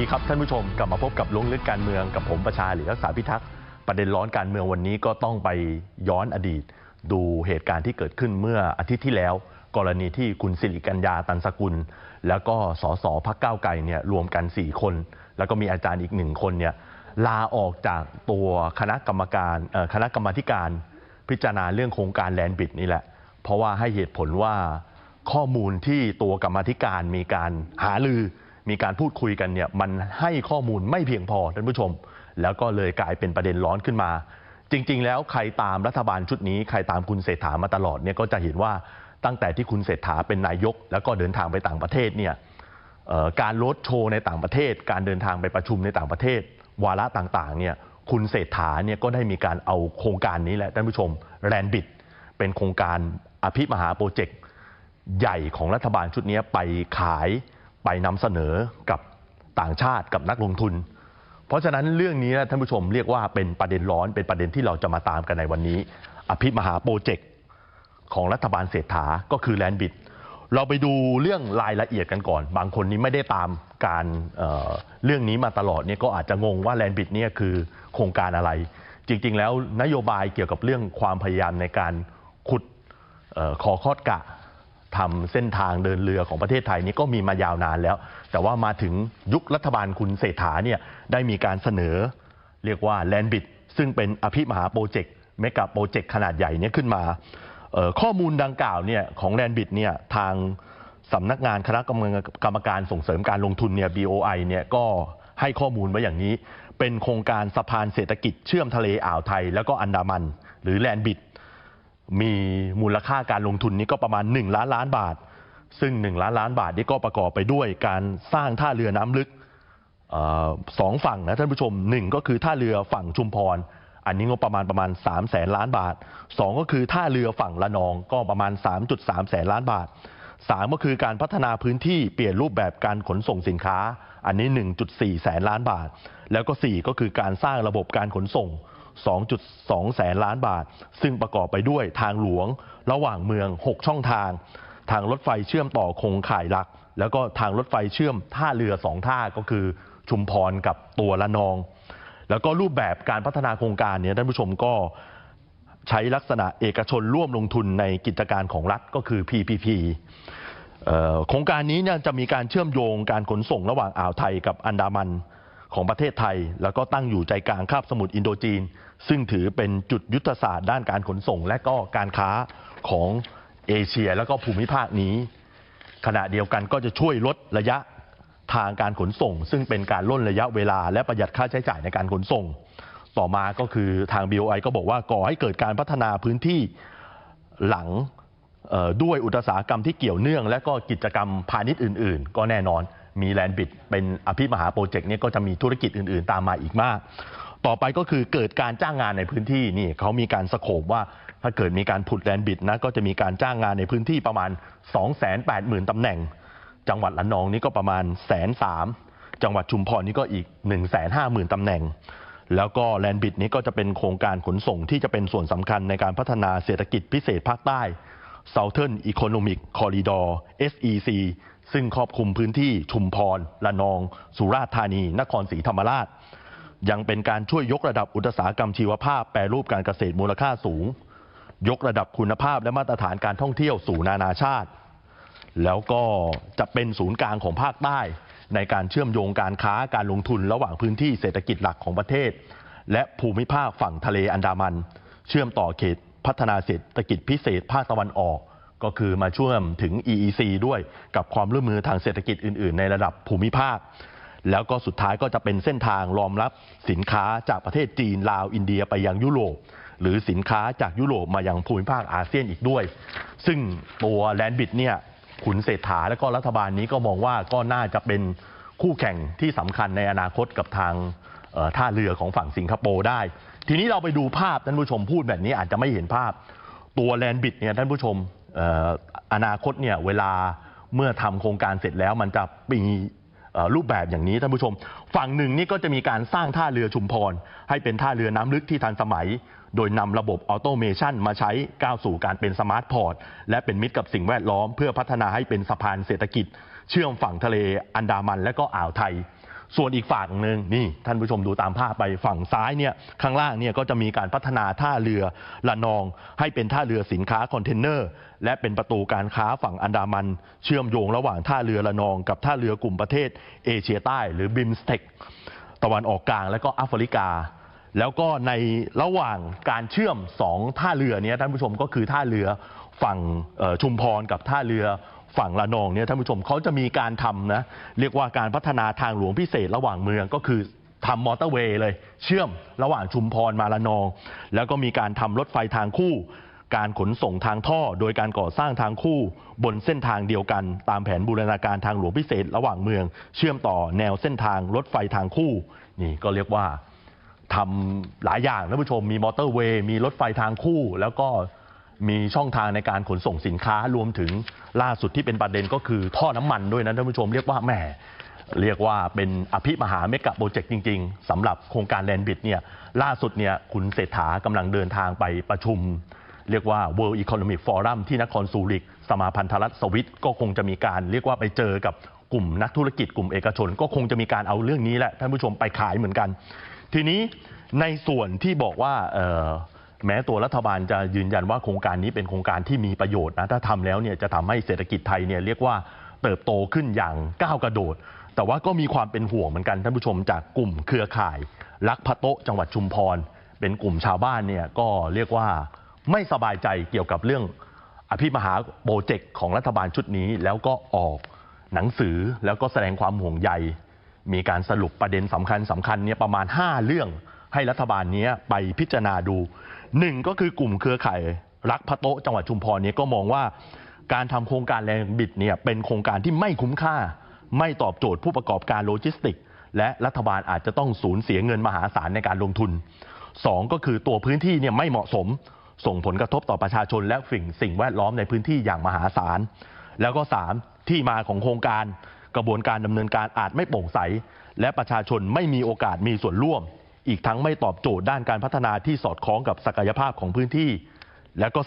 ดีครับท่านผู้ชมกลับมาพบกับลุงลึกการเมืองกับผมประชาหรือรักษาพิทักษ์ประเด็นร้อนการเมืองวันนี้ก็ต้องไปย้อนอดีต ดูเหตุการณ์ที่เกิดขึ้นเมื่ออาทิตย์ที่แล้ว กรณีที่คุณสิริกัญญาตันสกุล แล้วก็สสพักก้าวไกลเนี่ยรวมกัน 4 คน แล้วก็มีอาจารย์อีกหนึ่งคนเนี่ยลาออกจากตัวคณะกรรมการคณะกรรมธิการพิจารณาเรื่องโครงการแลนด์บิดนี่แหละ เพราะว่าให้เหตุผลว่าข้อมูลที่ตัวกรรมธิการมีการหาลือ มีการพูดคุยกันเนี่ยมันให้ข้อมูลไม่เพียงพอท่านผู้ชม แล้วก็เลยกลายเป็นประเด็นร้อนขึ้นมา จริง ๆ แล้วใครตามรัฐบาลชุดนี้ ใครตามคุณเศรษฐามาตลอดเนี่ยก็จะเห็นว่าตั้งแต่ที่คุณเศรษฐาเป็นนายก แล้วก็เดินทางไปต่างประเทศเนี่ยการลดโชว์ในต่างประเทศ การเดินทางไปประชุมในต่างประเทศ วาระต่างๆเนี่ยคุณเศรษฐาเนี่ยก็ได้มีการเอาโครงการนี้แหละท่านผู้ชมแรนบิดเป็นโครงการอภิมหาโปรเจกต์ใหญ่ของรัฐบาลชุดนี้ไปขาย ไปนำเสนอกับต่างชาติกับนักลงทุน เพราะฉะนั้นเรื่องนี้นะท่านผู้ชมเรียกว่าเป็นประเด็นร้อนเป็นประเด็นที่เราจะมาตามกันในวันนี้ อภิมหาโปรเจกต์ของรัฐบาลเศรษฐาก็คือแลนบิดเราไปดูเรื่องรายละเอียดกันก่อน บางคนนี้ไม่ได้ตามการเเรื่องนี้มาตลอดเนี่ยก็อาจจะงงว่าแลนบิดเนี่ยคือโครงการอะไร จริง ๆ แล้วนโยบายเกี่ยวกับเรื่องความพยายามในการขุดออคอคอดกะ ทำเส้นทางเดินเรือของประเทศไทยนี้ก็มีมายาวนานแล้ว แต่ว่ามาถึงยุครัฐบาลคุณเศรษฐาเนี่ยได้มีการเสนอ เรียกว่าแลนบิดซึ่งเป็นอภิมหาโปรเจกต์เมกะโปรเจกต์ขนาดใหญ่เนี้ขึ้นมา ข้อมูลดังกล่าวเนี่ยของแลนบิดเนี่ยทางสำนักงานคณะกรรมการกรรมการส่งเสริมการลงทุนเนี่ย BOI เนี่ยก็ให้ข้อมูลไว้อย่างนี้ เป็นโครงการสะพานเศรษฐกิจเชื่อมทะเลอ่าวไทย แล้วก็อันดามัน หรือแลนบิด มีมูลค่าการลงทุนนี้ก็ประมาณ 1 ล้านล้านบาท ซึ่ง 1 ล้านล้านบาทนี้ก็ประกอบไปด้วยการสร้างท่าเรือน้ำลึกออสองฝั่งนะท่านผู้ชมหนึ่งก็คือท่าเรือฝั่งชุมพร อันนี้งบประมาณประมาณ 3 0 0แสนล้านบาทสองก็คือท่าเรือฝั่งละนองก็ประมาณ 3.3 แสนล้านบาทสามก็คือการพัฒนาพื้นที่เปลี่ยนรูปแบบการขนส่งสินค้า อันนี้ 1.4 แสนล้านบาท แล้วก็ 4 ก็คือการสร้างระบบการขนส่ง 2.2 แสนล้านบาท ซึ่งประกอบไปด้วยทางหลวง ระหว่างเมือง 6 ช่องทาง ทางรถไฟเชื่อมต่อคงข่ายหลัก แล้วก็ทางรถไฟเชื่อมท่าเรือสองท่าก็คือชุมพรกับตัวละนอง แล้วก็รูปแบบการพัฒนาโครงการเนี้ท่านผู้ชมก็ใช้ลักษณะเอกชนร่วมลงทุนในกิจการของรัฐก็คือ PPP โครงการนี้เนี่ยจะมีการเชื่อมโยงการขนส่งระหว่างอ่าวไทยกับอันดามัน ของประเทศไทย แล้วก็ตั้งอยู่ใจกลางคาบสมุทรอินโดจีน ซึ่งถือเป็นจุดยุทธศาสตร์ด้านการขนส่ง และก็การค้าของเอเชีย แล้วก็ภูมิภาคนี้ ขณะเดียวกันก็จะช่วยลดระยะทางการขนส่ง ซึ่งเป็นการล่นระยะเวลา และประหยัดค่าใช้จ่ายในการขนส่ง ต่อมาก็คือทาง BOI ก็บอกว่าก่อให้เกิดการพัฒนาพื้นที่หลังด้วยอุตสาหกรรมที่เกี่ยวเนื่อง และก็กิจกรรมพาณิชย์อื่น ๆ ก็แน่นอน มีแลนบิดเป็นอภิมหาโปรเจกต์เนี้ก็จะมีธุรกิจอื่นๆ ตามมาอีกมาก ต่อไปก็คือเกิดการจ้างงานในพื้นที่นี่เขามีการสโคบว่าถ้าเกิดมีการผุดแลนบิดนะก็จะมีการจ้างงานในพื้นที่ประมาณ 280,000ตำแหน่ง จังหวัดละนองนี่ก็ประมาณแสนสามจังหวัดชุมพรนี่ก็อีก 1 5 0 0 0 0ตำแหน่ง แล้วก็แลนบิดนี้ก็จะเป็นโครงการขนส่งที่จะเป็นส่วนสำคัญในการพัฒนาเศรษฐกิจพิเศษภาคใต้ Southern Economic Corridor SEC ซึ่งครอบคลุมพื้นที่ชุมพรละนอง สุราษฎร์ธานี นครศรีธรรมราช ยังเป็นการช่วยยกระดับอุตสาหกรรมชีวภาพ แปรรูปการเกษตรมูลค่าสูง ยกระดับคุณภาพและมาตรฐานการท่องเที่ยวสู่นานาชาติ แล้วก็จะเป็นศูนย์กลางของภาคใต้ ในการเชื่อมโยงการค้าการลงทุนระหว่างพื้นที่เศรษฐกิจหลักของประเทศ และภูมิภาคฝั่งทะเลอันดามัน เชื่อมต่อเขตพัฒนาเศรษฐกิจพิเศษภาคตะวันออก ก็คือมาช่วยถึง EEC ด้วยกับความร่วมมือทางเศรษฐกิจอื่น ๆ ในระดับภูมิภาค แล้วก็สุดท้ายก็จะเป็นเส้นทางรองรับสินค้าจากประเทศจีนลาวอินเดียไปยังยุโรปหรือสินค้าจากยุโรปมายังภูมิภาคอาเซียนอีกด้วย ซึ่งตัวแลนบิดเนี่ยขุนเศรษฐาและก็รัฐบาลนี้ก็มองว่าก็น่าจะเป็นคู่แข่งที่สำคัญในอนาคตกับทางท่าเรือของฝั่งสิงคโปร์ได้ ทีนี้เราไปดูภาพท่านผู้ชมพูดแบบนี้อาจจะไม่เห็นภาพ ตัวแลนบิดเนี่ยท่านผู้ชม อนาคตเนี่ยเวลาเมื่อทำโครงการเสร็จแล้วมันจะมีรูปแบบอย่างนี้ท่านผู้ชม ฝั่งหนึ่งนี่ก็จะมีการสร้างท่าเรือชุมพร ให้เป็นท่าเรือน้ำลึกที่ทันสมัย โดยนำระบบออโตเมชันมาใช้ก้าวสู่การเป็นสมาร์ทพอร์ต และเป็นมิตรกับสิ่งแวดล้อม เพื่อพัฒนาให้เป็นสะพานเศรษฐกิจ เชื่อมฝั่งทะเลอันดามันและก็อ่าวไทย ส่วนอีกฝั่งหนึ่งนี่ท่านผู้ชมดูตามภาพไปฝั่งซ้ายเนี่ยข้างล่างเนี่ยก็จะมีการพัฒนาท่าเรือละนอง ให้เป็นท่าเรือสินค้าคอนเทนเนอร์ และเป็นประตูการค้าฝั่งอันดามัน เชื่อมโยงระหว่างท่าเรือละนอง กับท่าเรือกลุ่มประเทศเอเชียใต้หรือบิมสเต็กตะวันออกกลางและก็แอฟริกา แล้วก็ในระหว่างการเชื่อมสองท่าเรือเนี้ท่านผู้ชมก็คือท่าเรือฝั่งชุมพรกับท่าเรือ ฝั่งละนองเนี่ยท่านผู้ชมเขาจะมีการทำนะเรียกว่าการพัฒนาทางหลวงพิเศษระหว่างเมืองก็คือทำมอเตอร์เวย์เลย เชื่อมระหว่างชุมพรมาละนอง แล้วก็มีการทำรถไฟทางคู่ การขนส่งทางท่อ โดยการก่อสร้างทางคู่ บนเส้นทางเดียวกัน ตามแผนบูรณาการทางหลวงพิเศษระหว่างเมือง เชื่อมต่อแนวเส้นทางรถไฟทางคู่ นี่ก็เรียกว่าทำหลายอย่างท่านผู้ชมมีมอเตอร์เวย์มีรถไฟทางคู่ แล้วก็ มีช่องทางในการขนส่งสินค้ารวมถึงล่าสุดที่เป็นประเด็นก็คือท่อน้ำมันด้วยนะท่านผู้ชมเรียกว่าแหมเรียกว่าเป็นอภิมหาเมกะโปรเจกต์จริง ๆสำหรับโครงการแลนบิดเนี่ยล่าสุดเนี่ยคุณเศรษฐากำลังเดินทางไปประชุม เรียกว่า World Economic Forum ที่นครซูริก สมาพันธรัฐสวิตก็คงจะมีการเรียกว่าไปเจอกับกลุ่มนักธุรกิจกลุ่มเอกชน ก็คงจะมีการเอาเรื่องนี้แหละท่านผู้ชมไปขายเหมือนกัน ทีนี้ในส่วนที่บอกว่า แม้ตัวรัฐบาลจะยืนยันว่าโครงการนี้เป็นโครงการที่มีประโยชน์นะถ้าทำแล้วเนี่ยจะทำให้เศรษฐกิจไทยเนี่ยเรียกว่าเติบโตขึ้นอย่างก้าวกระโดด แต่ว่าก็มีความเป็นห่วงเหมือนกันท่านผู้ชมจากกลุ่มเครือข่าย ลักพะโตะจังหวัดชุมพร เป็นกลุ่มชาวบ้านเนี่ยก็เรียกว่าไม่สบายใจเกี่ยวกับเรื่องอภิมหาโปรเจกต์ของรัฐบาลชุดนี้แล้วก็ออกหนังสือแล้วก็แสดงความห่วงใย มีการสรุปประเด็นสำคัญสำคัญเนี่ยประมาณ 5 เรื่องให้รัฐบาลนี้ไปพิจารณาดู หนึ่งก็คือกลุ่มเครือข่ายรักพระโตะจังหวัดชุมพรเนี่ยก็มองว่าการทำโครงการแรงบิดเนี่ยเป็นโครงการที่ไม่คุ้มค่า ไม่ตอบโจทย์ผู้ประกอบการโลจิสติก และรัฐบาลอาจจะต้องสูญเสียเงินมหาศาลในการลงทุนสองก็คือตัวพื้นที่เนี่ยไม่เหมาะสม ส่งผลกระทบต่อประชาชนและสิ่งสิ่งแวดล้อมในพื้นที่อย่างมหาศาล แล้วก็ 3. ที่มาของโครงการ กระบวนการดำเนินการอาจไม่โปร่งใส และประชาชนไม่มีโอกาสมีส่วนร่วม อีกทั้งไม่ตอบโจทย์ด้านการพัฒนาที่สอดคล้องกับศักยภาพของพื้นที่ แล้วก็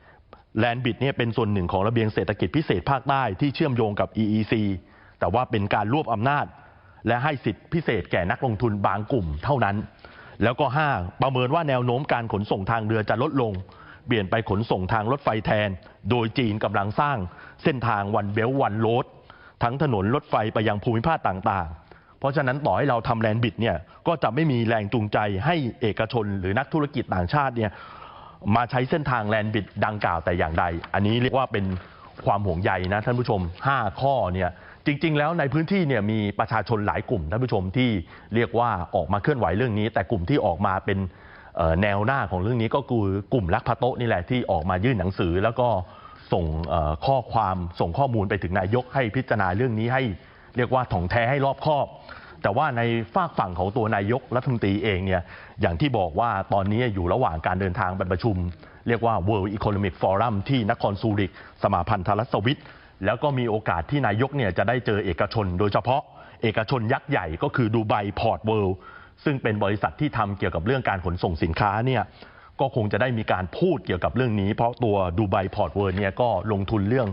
4. แลนบิดเนี่ยเป็นส่วนหนึ่งของระเบียงเศรษฐกิจพิเศษภาคใต้ที่เชื่อมโยงกับ EEC แต่ว่าเป็นการรวบอำนาจ และให้สิทธิพิเศษแก่นักลงทุนบางกลุ่มเท่านั้น แล้วก็ 5 ประเมินว่าแนวโน้มการขนส่งทางเรือจะลดลง เปลี่ยนไปขนส่งทางรถไฟแทน โดยจีนกำลังสร้างเส้นทางวันเบลวันโรดทั้งถนนรถไฟไปยังภูมิภาคต่างๆ เพราะฉะนั้นต่อให้เราทำแลนด์บิดเนี่ยก็จะไม่มีแรงจูงใจให้เอกชนหรือนักธุรกิจต่างชาติเนี่ยมาใช้เส้นทางแลนด์บิดดังกล่าวแต่อย่างใด อันนี้เรียกว่าเป็นความห่วงใยนะท่านผู้ชม 5 ข้อเนี่ยจริง ๆ แล้วในพื้นที่เนี่ยมีประชาชนหลายกลุ่มท่านผู้ชมที่เรียกว่าออกมาเคลื่อนไหวเรื่องนี้ แต่กลุ่มที่ออกมาเป็นแนวหน้าของเรื่องนี้ก็คือกลุ่มลักพะโตนี่แหละที่ออกมายื่นหนังสือ แล้วก็ส่งข้อความส่งข้อมูลไปถึงนายกให้พิจารณาเรื่องนี้ให้ เรียกว่าถ่องแท้ให้รอบคอบ แต่ว่าในฝากฝั่งของตัวนายกรัฐมนตรีเองเนี่ยอย่างที่บอกว่าตอนนี้อยู่ระหว่างการเดินทางไปประชุม เรียกว่า World Economic Forum ที่นครซูริก สมาพันธรัฐสวิตแล้วก็มีโอกาสที่นายกเนี่ยจะได้เจอเอกชน โดยเฉพาะเอกชนยักษ์ใหญ่ก็คือดูไบพอร์ตเวิลด์ซึ่งเป็นบริษัทที่ทำเกี่ยวกับเรื่องการขนส่งสินค้าเนี่ยก็คงจะได้มีการพูดเกี่ยวกับเรื่องนี้ เพราะตัวดูไบพอร์ตเวิลด์เนี่ยก็ลงทุนเรื่อง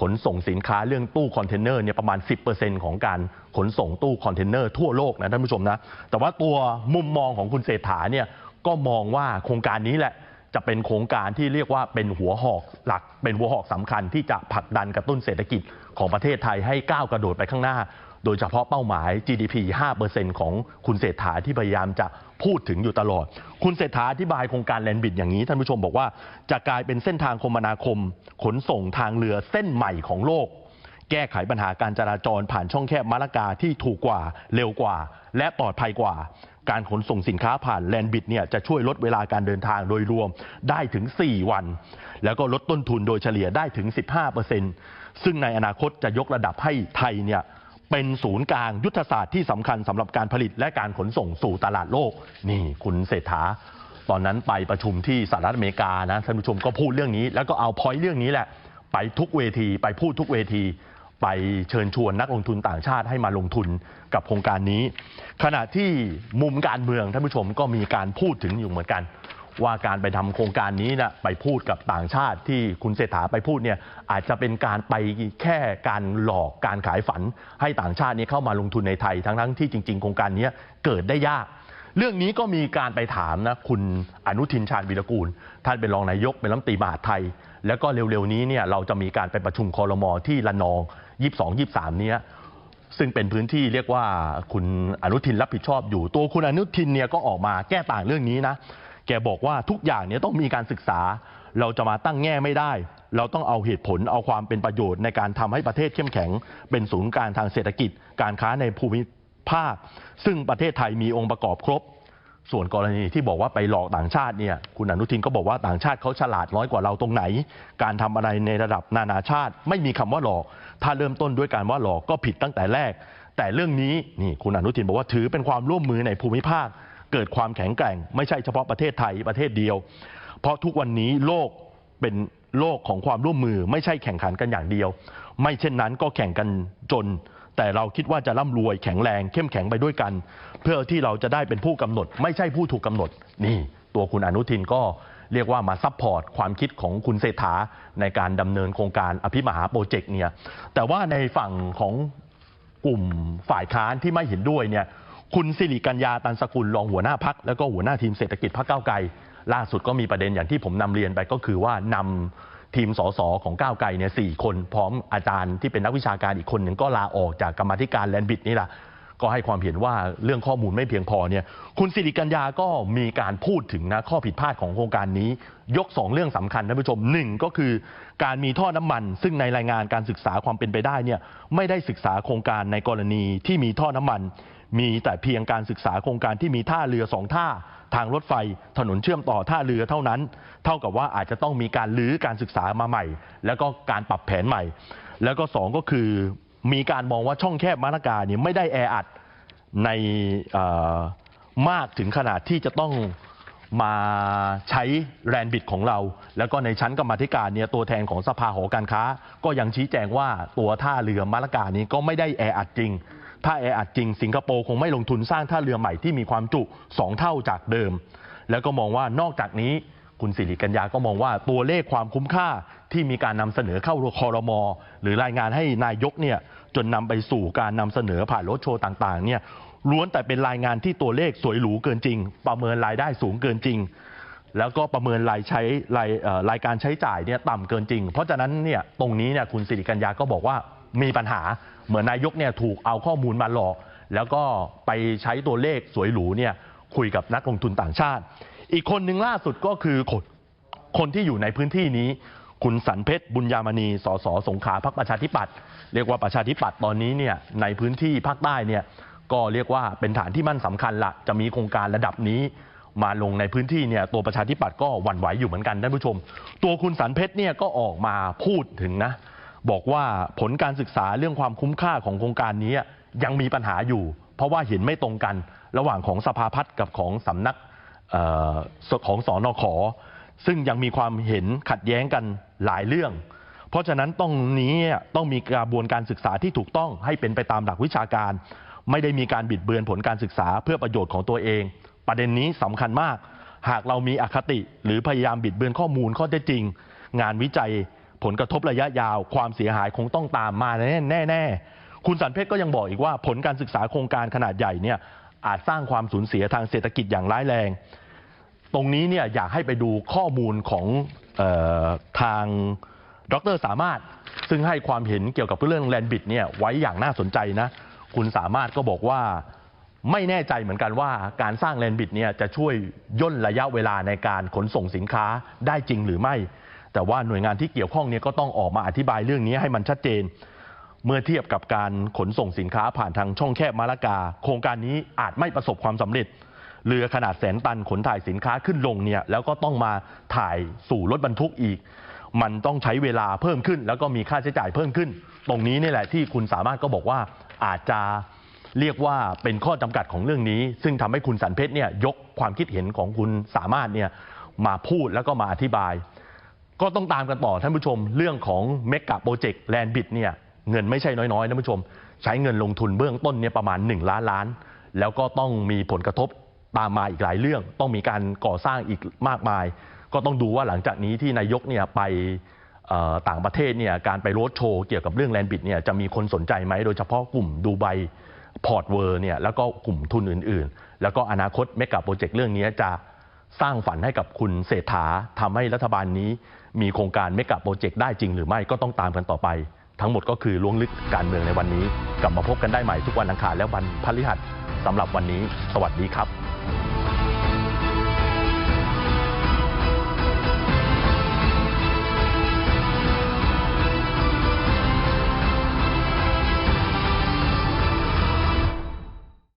ขนส่งสินค้าเรื่องตู้คอนเทนเนอร์เนี่ยประมาณ 10%ของการขนส่งตู้คอนเทนเนอร์ทั่วโลกนะท่านผู้ชมนะ แต่ว่าตัวมุมมองของคุณเศรษฐาเนี่ยก็มองว่าโครงการนี้แหละจะเป็นโครงการที่เรียกว่าเป็นหัวหอกหลัก เป็นหัวหอกสำคัญที่จะผลักดันกระตุ้นเศรษฐกิจของประเทศไทยให้ก้าวกระโดดไปข้างหน้า โดยเฉพาะเป้าหมาย GDP 5%ของคุณเศรษฐาที่พยายามจะพูดถึงอยู่ตลอด คุณเศรษฐาอธิบายโครงการแลนบิดอย่างนี้ ท่านผู้ชมบอกว่าจะกลายเป็นเส้นทางคมนาคม ขนส่งทางเรือเส้นใหม่ของโลก แก้ไขปัญหาการจราจรผ่านช่องแคบมะละกาที่ถูกกว่าเร็วกว่า และปลอดภัยกว่า การขนส่งสินค้าผ่านแลนบิดเนี่ยจะช่วยลดเวลาการเดินทางโดยรวมได้ถึง 4 วัน แล้วก็ลดต้นทุนโดยเฉลี่ยได้ถึง 15%ซึ่งในอนาคตจะยกระดับให้ไทยเนี่ย เป็นศูนย์กลางยุทธศาสตร์ที่สำคัญสำหรับการผลิตและการขนส่งสู่ตลาดโลก นี่คุณเศรษฐา ตอนนั้นไปประชุมที่สหรัฐอเมริกานะท่านผู้ชมก็พูดเรื่องนี้ แล้วก็เอาพอยต์เรื่องนี้แหละ ไปทุกเวทีไปพูดทุกเวที ไปเชิญชวนนักลงทุนต่างชาติให้มาลงทุนกับโครงการนี้ ขณะที่มุมการเมืองท่านผู้ชมก็มีการพูดถึงอยู่เหมือนกัน ว่าการไปทำโครงการนี้นะไปพูดกับต่างชาติที่คุณเศรษฐาไปพูดเนี่ยอาจจะเป็นการไปแค่การหลอกการขายฝัน ให้ต่างชาตินี้เข้ามาลงทุนในไทยทั้งๆที่จริง ๆ โครงการนี้เกิดได้ยาก เรื่องนี้ก็มีการไปถามนะคุณอนุทินชาญวีรกูล ท่านเป็นรองนายกเป็นรัฐมนตรีมหาดไทย แล้วก็เร็วๆนี้เนี่ยเราจะมีการไปประชุมคอรมอที่ละนอง 22-23 เนี้ยซึ่งเป็นพื้นที่เรียกว่าคุณอนุทินรับผิดชอบอยู่ ตัวคุณอนุทินเนี่ยก็ออกมาแก้ต่างเรื่องนี้นะ แกบอกว่าทุกอย่างเนี่ยต้องมีการศึกษา เราจะมาตั้งแง่ไม่ได้ เราต้องเอาเหตุผลเอาความเป็นประโยชน์ในการทำให้ประเทศเข้มแข็ง เป็นศูนย์กลารทางเศรษฐกิจ การค้าในภูมิภาค ซึ่งประเทศไทยมีองค์ประกอบครบ ส่วนกรณีที่บอกว่าไปหลอกต่างชาติเนี่ยคุณอนุทินก็บอกว่าต่างชาติเขาฉลาดน้อยกว่าเราตรงไหน การทำอะไรในระดับนานาชาติ ไม่มีคำว่าหลอก ถ้าเริ่มต้นด้วยการว่าหลอกก็ผิดตั้งแต่แรก แต่เรื่องนี้นี่คุณอนุทินบอกว่าถือเป็นความร่วมมือในภูมิภาค เกิดความแข็งแกร่ง ไม่ใช่เฉพาะประเทศไทยประเทศเดียว เพราะทุกวันนี้โลกเป็นโลกของความร่วมมือไม่ใช่แข่งขันกันอย่างเดียว ไม่เช่นนั้นก็แข่งกันจน แต่เราคิดว่าจะร่ำรวยแข็งแรงเข้มแข็งไปด้วยกัน เพื่อที่เราจะได้เป็นผู้กำหนด ไม่ใช่ผู้ถูกกำหนด นี่ ตัวคุณอนุทินก็เรียกว่ามาซัพพอร์ตความคิดของคุณเศรษฐาในการดำเนินโครงการอภิมหาโปรเจกต์เนี่ยแต่ว่าในฝั่งของกลุ่มฝ่ายค้านที่ไม่เห็นด้วยเนี่ย คุณสิริกัญญาตันสกุลรองหัวหน้าพักแล้วก็หัวหน้าทีมเศรษฐกิจพรรคก้าไกลล่าสุดก็มีประเด็นอย่างที่ผมนำเรียนไปก็คือว่านำทีมสสของก้าวไกลเนี่ยสี่คนพร้อมอาจารย์ที่เป็นนักวิชาการอีกคนหนึ่งก็ลาออกจากกรรมธิการแลนบิดนี่แหละก็ให้ความเห็นว่าเรื่องข้อมูลไม่เพียงพอเนี่ยคุณสิริกัญญาก็มีการพูดถึงนะข้อผิดพลาดของโครงการนี้ ยก 2 เรื่องสำคัญท่านผู้ชมหนึ่งก็คือการมีท่อน้ำมัน ซึ่งในรายงานการศึกษาความเป็นไปได้เนี่ยไม่ได้ศึกษาโครงการในกรณีที่มีท่อน้ำมัน มีแต่เพียงการศึกษาโครงการที่มีท่าเรือสองท่า ทางรถไฟ ถนนเชื่อมต่อท่าเรือเท่านั้น เท่ากับว่าอาจจะต้องมีการลื้อการศึกษามาใหม่ แล้วก็การปรับแผนใหม่ แล้วก็สองก็คือมีการมองว่าช่องแคบมาลากาเนี่ยไม่ได้แออัดในมากถึงขนาดที่จะต้องมาใช้แรนบิดของเรา แล้วก็ในชั้นกรรมธิการเนี่ยตัวแทนของสภาหอการค้า ก็ยังชี้แจงว่าตัวท่าเรือมะละกานี้ก็ไม่ได้แออัดจริง ถ้าแออัดจริงสิงคโปร์คงไม่ลงทุนสร้างท่าเรือใหม่ที่มีความจุ 2 เท่าจากเดิม แล้วก็มองว่านอกจากนี้คุณสิริกัญญาก็มองว่าตัวเลขความคุ้มค่าที่มีการนำเสนอเข้าคอรมอหรือรายงานให้นายกเนี่ยจนนำไปสู่การนำเสนอผ่านรถโชว์ต่างๆเนี่ยล้วนแต่เป็นรายงานที่ตัวเลขสวยหรูเกินจริง ประเมินรายได้สูงเกินจริง แล้วก็ประเมินรายใช้รายรายการใช้จ่ายเนี่ยต่ำเกินจริง เพราะฉะนั้นเนี่ยตรงนี้เนี่ยคุณสิริกัญญาก็บอกว่า มีปัญหาเหมือนนายกเนี่ยถูกเอาข้อมูลมาหลอก แล้วก็ไปใช้ตัวเลขสวยหรูเนี่ยคุยกับนักลงทุนต่างชาติ อีกคนหนึ่งล่าสุดก็คือคนคนที่อยู่ในพื้นที่นี้ คุณสันเพชรบุญญามณีสสสงขลาพักประชาธิปัตย์เรียกว่าประชาธิปัตย์ตอนนี้เนี่ยในพื้นที่ภาคใต้เนี่ยก็เรียกว่าเป็นฐานที่มั่นสำคัญละจะมีโครงการระดับนี้มาลงในพื้นที่เนี่ยตัวประชาธิปัตย์ก็หวั่นไหวอยู่เหมือนกันท่านผู้ชม ตัวคุณสันเพชรเนี่ยก็ออกมาพูดถึงนะ บอกว่าผลการศึกษาเรื่องความคุ้มค่าของโครงการนี้ยังมีปัญหาอยู่ เพราะว่าเห็นไม่ตรงกันระหว่างของสภาพัฒน์กับของสำนักออของสอนอขอซึ่งยังมีความเห็นขัดแย้งกันหลายเรื่อง เพราะฉะนั้นต้องนี้ต้องมีกระบวนการศึกษาที่ถูกต้องให้เป็นไปตามหลักวิชาการ ไม่ได้มีการบิดเบือนผลการศึกษาเพื่อประโยชน์ของตัวเอง ประเด็นนี้สำคัญมาก หากเรามีอคติหรือพยายามบิดเบือนข้อมูลข้อเท็จจริง งานวิจัย ผลกระทบระยะยาว ความเสียหายคงต้องตามมาแน่แน่ๆคุณสันเพชรก็ยังบอกอีกว่า ผลการศึกษาโครงการขนาดใหญ่เนี่ยอาจสร้างความสูญเสียทางเศรษฐกิจอย่างร้ายแรง ตรงนี้เนี่ยอยากให้ไปดูข้อมูลของออทางดรสามารถ ซึ่งให้ความเห็นเกี่ยวกับเรื่องแลนบิดเนี่ยไว้อย่างน่าสนใจนะคุณสามารถก็บอกว่าไม่แน่ใจเหมือนกันว่าการสร้างแลนบิดเนี่ยจะช่วยย่นระยะเวลาในการขนส่งสินค้าได้จริงหรือไม่ แต่ว่าหน่วยงานที่เกี่ยวข้องเนี่ยก็ต้องออกมาอธิบายเรื่องนี้ให้มันชัดเจน เมื่อเทียบกับการขนส่งสินค้าผ่านทางช่องแคบมาละกา โครงการนี้อาจไม่ประสบความสำเร็จเรือขนาดแสนตันขนถ่ายสินค้าขึ้นลงเนี่ยแล้วก็ต้องมาถ่ายสู่รถบรรทุกอีก มันต้องใช้เวลาเพิ่มขึ้น แล้วก็มีค่าใช้จ่ายเพิ่มขึ้น ตรงนี้นี่แหละที่คุณสามารถก็บอกว่าอาจจะเรียกว่าเป็นข้อจำกัดของเรื่องนี้ ซึ่งทำให้คุณสันเพชรเนี่ยยกความคิดเห็นของคุณสามารถเนี่ยมาพูดแล้วก็มาอธิบาย ก็ต้องตามกันต่อท่านผู้ชม เรื่องของเมกะโปรเจกต์แลนบิดเนี่ยเงินไม่ใช่น้อยๆนะท่านผู้ชม ใช้เงินลงทุนเบื้องต้นเนี่ยประมาณ 1 ล้านล้าน แล้วก็ต้องมีผลกระทบตามมาอีกหลายเรื่อง ต้องมีการก่อสร้างอีกมากมาย ก็ต้องดูว่าหลังจากนี้ที่นายกเนี่ยไปต่างประเทศเนี่ยการไปโรดโชว์เกี่ยวกับเรื่องแลนบิดเนี่ยจะมีคนสนใจไหมโดยเฉพาะกลุ่มดูไบพอร์ตเวอร์เนี่ยแล้วก็กลุ่มทุนอื่นๆ แล้วก็อนาคตเมกะโปรเจกต์เรื่องนี้จะสร้างฝันให้กับคุณเศรษฐาทำให้รัฐบาลนี้ มีโครงการเมกะโปรเจกต์ได้จริงหรือไม่ก็ต้องตามกันต่อไป ทั้งหมดก็คือล้วงลึกการเมืองในวันนี้ กลับมาพบกันได้ใหม่ทุกวันอังคารและวันพฤหัสสำหรับวันนี้ สวัสดีครับ